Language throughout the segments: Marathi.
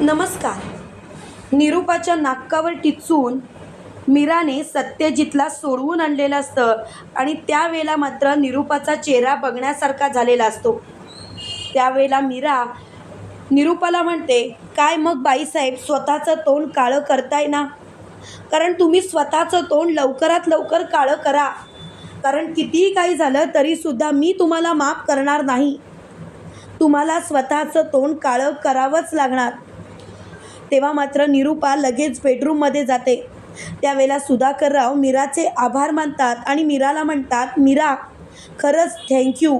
नमस्कार. निरूपाच्या नाकावर टिचून मीराने सत्यजितला सोडवून आणलेलं असतं आणि त्यावेळेला मात्र निरूपाचा चेहरा बघण्यासारखा झालेला असतो. त्यावेळेला मीरा निरूपाला म्हणते काय मग बाईसाहेब स्वतःचं तोंड काळं करताय ना? कारण तुम्ही स्वतःचं तोंड लवकरात लवकर काळं करा. कारण कितीही काही झालं तरीसुद्धा मी तुम्हाला माफ करणार नाही. तुम्हाला स्वतःचं तोंड काळं करावंच लागणार. तेव्हा मात्र निरूपा लगेच बेडरूममध्ये जाते. त्यावेळेला सुधाकरराव मीराचे आभार मानतात आणि मीराला म्हणतात मीरा खरंच थँक्यू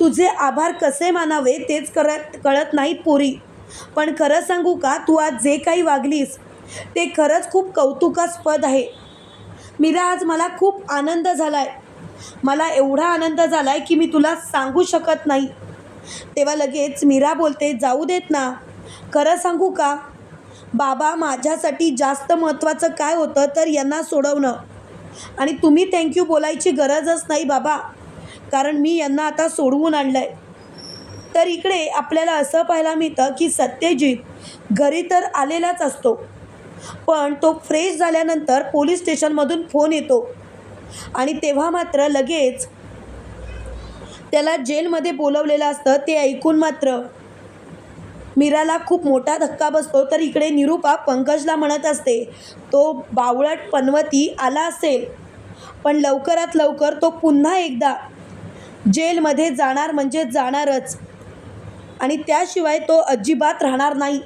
तुझे आभार कसे मानावे तेच करत कळत नाहीत पोरी. पण खरं सांगू का तू आज जे काही वागलीस ते खरंच खूप कौतुकास्पद आहे. मीरा आज मला खूप आनंद झाला आहे मला एवढा आनंद झाला आहे की मी तुला सांगू शकत नाही. तेव्हा लगेच मीरा बोलते जाऊ देत ना. खरं सांगू का बाबा माझ्यासाठी जास्त महत्त्वाचं काय होतं तर यांना सोडवणं. आणि तुम्ही थँक्यू बोलायची गरजच नाही बाबा. कारण मी यांना आता सोडवून आणलं आहे तर इकडे आपल्याला असं पाहायला मिळतं की सत्यजित घरी तर आलेलाच असतो. पण तो फ्रेश झाल्यानंतर पोलीस स्टेशनमधून फोन येतो. आणि तेव्हा मात्र लगेच त्याला जेलमध्ये बोलवलेलं असतं ते ऐकून मात्र मीराला खूप मोठा धक्का बसतो तर इकडे निरूपा पंकजला म्हणत असते तो बावळट पनवती आला असेल पण लवकरात लवकर तो पुन्हा एकदा जेलमध्ये जाणार म्हणजे जाणारच आणि त्याशिवाय तो अजिबात राहणार नाही.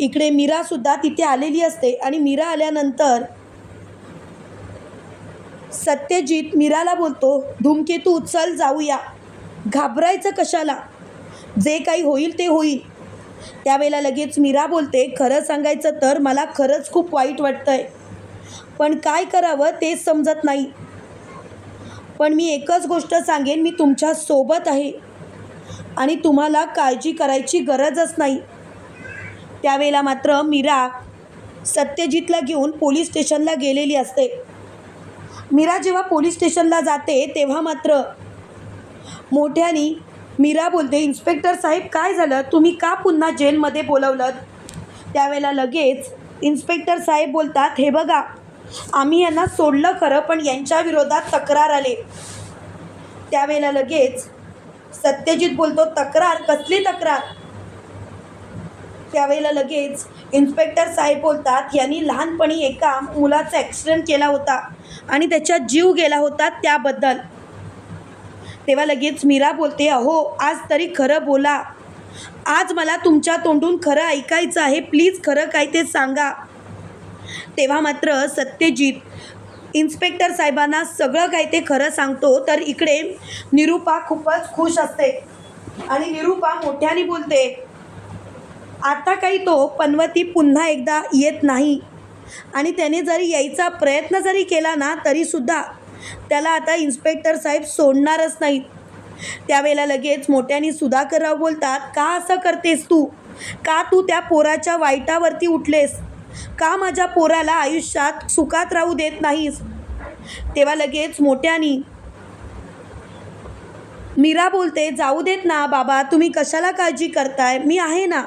इकडे मीरासुद्धा तिथे आलेली असते आणि मीरा आल्यानंतर सत्यजित मीराला बोलतो धूमकेतू चल जाऊया. घाबरायचं कशाला? जे काही होईल ते होईल. त्यावेळेला लगेच मीरा बोलते खरं सांगायचं तर मला खरंच खूप वाईट वाटतं आहे पण काय करावं तेच समजत नाही. पण मी एकच गोष्ट सांगेन मी तुमच्यासोबत आहे आणि तुम्हाला काळजी करायची गरजच नाही. त्यावेळेला मात्र मीरा सत्यजितला घेऊन पोलीस स्टेशनला गेलेली असते. मीरा जेव्हा पोलीस स्टेशनला जाते तेव्हा मात्र मोठ्यानी मीरा बोलते इन्स्पेक्टर साहेब काय झालं? तुम्ही का पुन्हा जेलमध्ये बोलवलं त्यावेळेला लगेच इन्स्पेक्टर साहेब बोलतात हे बघा आम्ही यांना सोडलं खरं पण यांच्या विरोधात तक्रार आले. त्यावेळेला लगेच सत्यजित बोलतो तक्रार? कसली तक्रार? त्यावेळेला लगेच इन्स्पेक्टर साहेब बोलतात यांनी लहानपणी एका मुलाचा ॲक्सिडेंट केला होता आणि त्याच्यात जीव गेला होता त्याबद्दल. तेव्हा लगेच मीरा बोलते अहो आज तरी खरं बोला. आज मला तुमच्या तोंडून खरं ऐकायचं आहे. प्लीज खरं काय ते सांगा. तेव्हा मात्र सत्यजित इन्स्पेक्टर साहेबांना सगळं काय ते खरं सांगतो तर इकडे निरूपा खूपच खुश असते. आणि निरूपा मोठ्याने बोलते आता काही तो पनवती पुन्हा एकदा येत नाही. आणि त्याने जरी यायचा प्रयत्न जरी केला ना तरीसुद्धा त्याला आता इन्स्पेक्टर साहेब सोडणारच नाहीत. त्यावेळेला लगेच मोठ्याने सुधाकरराव बोलतात का असं करतेस तू? का तू त्या पोराच्या वाईटावरती उठलेस? का माझ्या पोराला आयुष्यात सुखात राहू देत नाहीस? तेव्हा लगेच मोठ्यानी मीरा बोलते जाऊ देत ना बाबा तुम्ही कशाला काळजी करताय? मी आहे ना.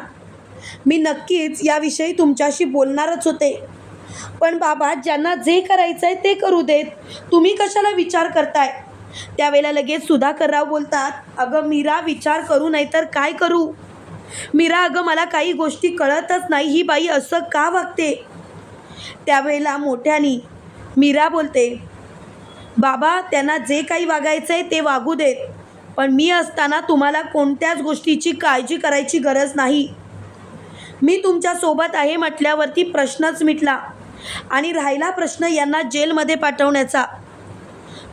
मी नक्कीच याविषयी तुमच्याशी बोलणारच होते. पण बाबा ज्यांना जे करायचं आहे ते करू देत. तुम्ही कशाला विचार करताय? त्यावेळेला लगेच सुधाकरराव बोलतात अगं मीरा विचार करू नाही तर काय करू? मीरा अगं मला काही गोष्टी कळतच नाही. ही बाई असं का वागते? त्यावेळेला मोठ्यानी मीरा बोलते बाबा त्यांना जे काही वागायचं आहे ते वागू देत. पण मी असताना तुम्हाला कोणत्याच गोष्टीची काळजी करायची गरज नाही. मी तुमच्यासोबत आहे म्हटल्यावरती प्रश्नच मिटला. आणि राहिला प्रश्न यांना जेलमध्ये पाठवण्याचा.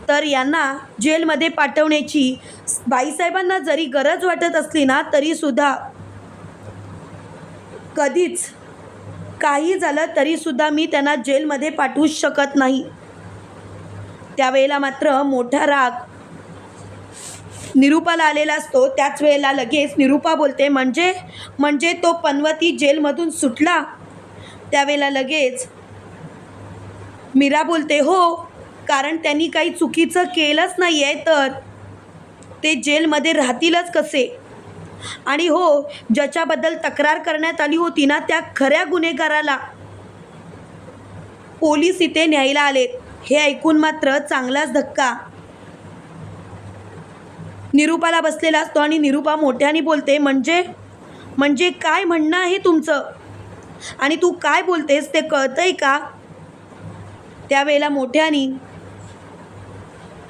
तर यांना जेलमध्ये पाठवण्याची बाईसाहेबांना जरी गरज वाटत असली ना तरीसुद्धा कधीच काही झालं तरीसुद्धा मी त्यांना जेलमध्ये पाठवू शकत नाही. त्यावेळेला मात्र मोठा राग निरूपाला आलेला असतो. त्याच वेळेला लगेच निरूपा बोलते म्हणजे म्हणजे तो पनवती जेलमधून सुटला? त्यावेळेला लगेच मीरा बोलते हो कारण त्यांनी काही चुकीचं केलंच नाही आहे तर ते जेलमध्ये राहतीलच कसे? आणि हो ज्याच्याबद्दल तक्रार करण्यात आली होती ना त्या खऱ्या गुन्हेगाराला पोलीस इथे न्यायला आलेत. हे ऐकून मात्र चांगलाच धक्का. निरूपाला बसलेला असतो आणि निरूपा मोठ्याने बोलते म्हणजे? म्हणजे काय म्हणणं आहे तुमचं? आणि तू काय बोलतेस ते कळतंय का? त्यावेळेला मोठ्याने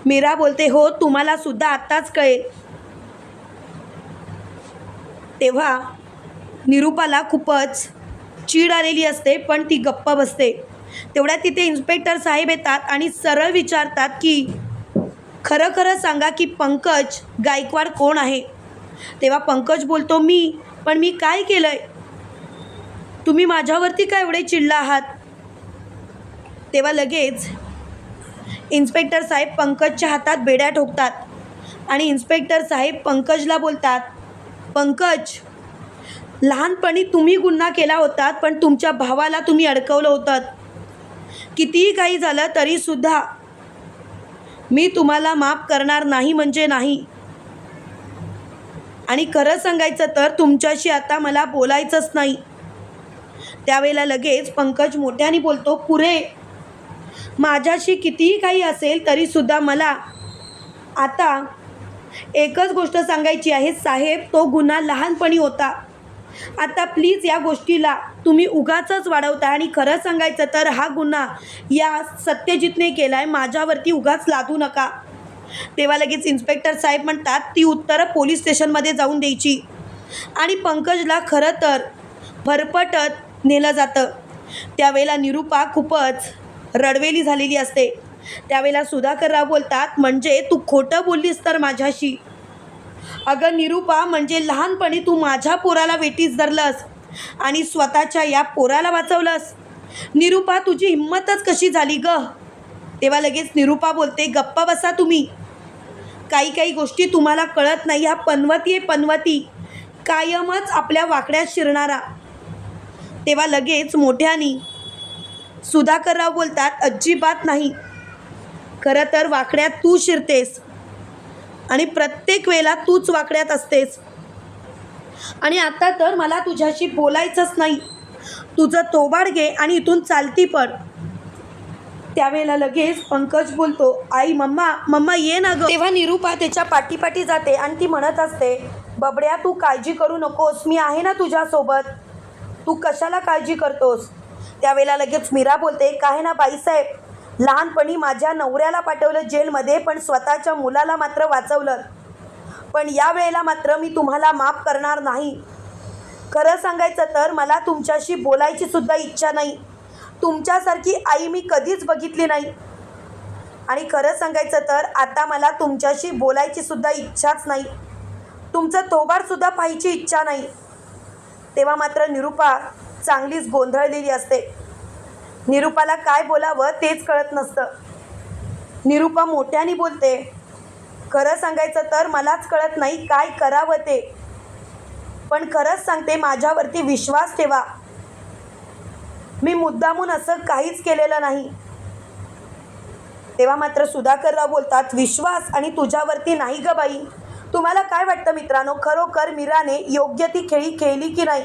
मीरा बोलते हो तुम्हाला सुद्धा आत्ताच कळेल. तेव्हा निरूपाला खूपच चीड आलेली असते पण ती गप्प बसते. तेवढ्यात तिथे इन्स्पेक्टर साहेब येतात आणि सरळ विचारतात की खरं खरं सांगा की पंकज गायकवाड कोण आहे? तेव्हा पंकज बोलतो मी पण मी काय केलं आहे तुम्ही माझ्यावरती काय एवढे चिडला आहात? तेव्हा लगेच इन्स्पेक्टर साहेब पंकजच्या हातात बेड्या ठोकतात आणि इन्स्पेक्टर साहेब पंकजला बोलतात पंकज लहानपणी तुम्ही गुन्हा केला होतात पण तुमच्या भावाला तुम्ही अडकवलं होतं. कितीही काही झालं तरीसुद्धा मी तुम्हाला माफ करणार नाही म्हणजे नाही. आणि खरं सांगायचं तर तुमच्याशी आता मला बोलायचंच नाही. त्यावेळेला लगेच पंकज मोठ्याने बोलतो पुरे माझ्याशी कितीही काही असेल तरीसुद्धा मला आता एकच गोष्ट सांगायची आहे साहेब तो गुन्हा लहानपणी होता. आता प्लीज या गोष्टीला तुम्ही उगाचच वाढवता आणि खरं सांगायचं तर हा गुन्हा या सत्यजितने केला आहे माझ्यावरती उगाच लादू नका. तेव्हा लगेच इन्स्पेक्टर साहेब म्हणतात ती उत्तरं पोलीस स्टेशनमध्ये जाऊन द्यायची. आणि पंकजला खरं तर भरपटत नेलं जातं. त्यावेळेला निरूपा खूपच रडवेली झालेली असते. त्यावेळेला सुधाकरराव बोलतात म्हणजे तू खोटं बोललीस तर माझ्याशी. अगं निरूपा म्हणजे लहानपणी तू माझ्या पोराला वेटीस धरलंस आणि स्वतःच्या या पोराला वाचवलंस. निरूपा तुझी हिंमतच कशी झाली ग? तेव्हा लगेच निरूपा बोलते गप्पा बसा तुम्ही. काही काही गोष्टी तुम्हाला कळत नाही. हा पनवती आहे पनवती. कायमच आपल्या वाकड्यात शिरणारा. तेव्हा लगेच मोठ्यानी सुधाकरराव बोलतात अजिबात नाही. खरं तर वाकड्यात तू शिरतेस आणि प्रत्येक वेळेला तूच वाकड्यात असतेस. आणि आता तर मला तुझ्याशी बोलायचंच नाही. तुझं तोबाड घे आणि इथून चालती पड. त्यावेळेला लगेच पंकज बोलतो आई मम्मा मम्मा ये ना गं. तेव्हा निरूपा त्याच्या पाठीपाठी जाते आणि ती म्हणत असते बबड्या तू काळजी करू नकोस. मी आहे ना तुझ्यासोबत. तू कशाला काळजी करतोस? त्यावेळेला लगेच मीरा बोलते काय ना बाईसाहेब लहानपणी माझ्या नवऱ्याला पाठवलं जेलमध्ये पण स्वतःच्या मुलाला मात्र वाचवलं. पण या वेळेला मात्र मी तुम्हाला माफ करणार नाही. खरं सांगायचं तर मला तुमच्याशी बोलायची सुद्धा इच्छा नाही. तुमच्यासारखी आई मी कधीच बघितली नाही. आणि खरं सांगायचं तर आता मला तुमच्याशी बोलायची सुद्धा इच्छाच नाही. तुमचं तोबारसुद्धा पाहायची इच्छा नाही. तेव्हा मात्र निरूपा चांगलीच गोंधळलेली असते. निरूपाला काय बोलावं तेच कळत नसतं. निरूपा मोठ्याने बोलते खरं सांगायचं तर मलाच कळत नाही काय करावं ते. पण खरंच सांगते माझ्यावरती विश्वास ठेवा. मी मुद्दामून असं काहीच केलेलं नाही. तेव्हा मात्र सुधाकरराव बोलतात विश्वास आणि तुझ्यावरती नाही ग बाई. तुम्हाला काय वाटतं मित्रांनो खरोखर मीराने योग्य ती खेळी खेळली की नाही?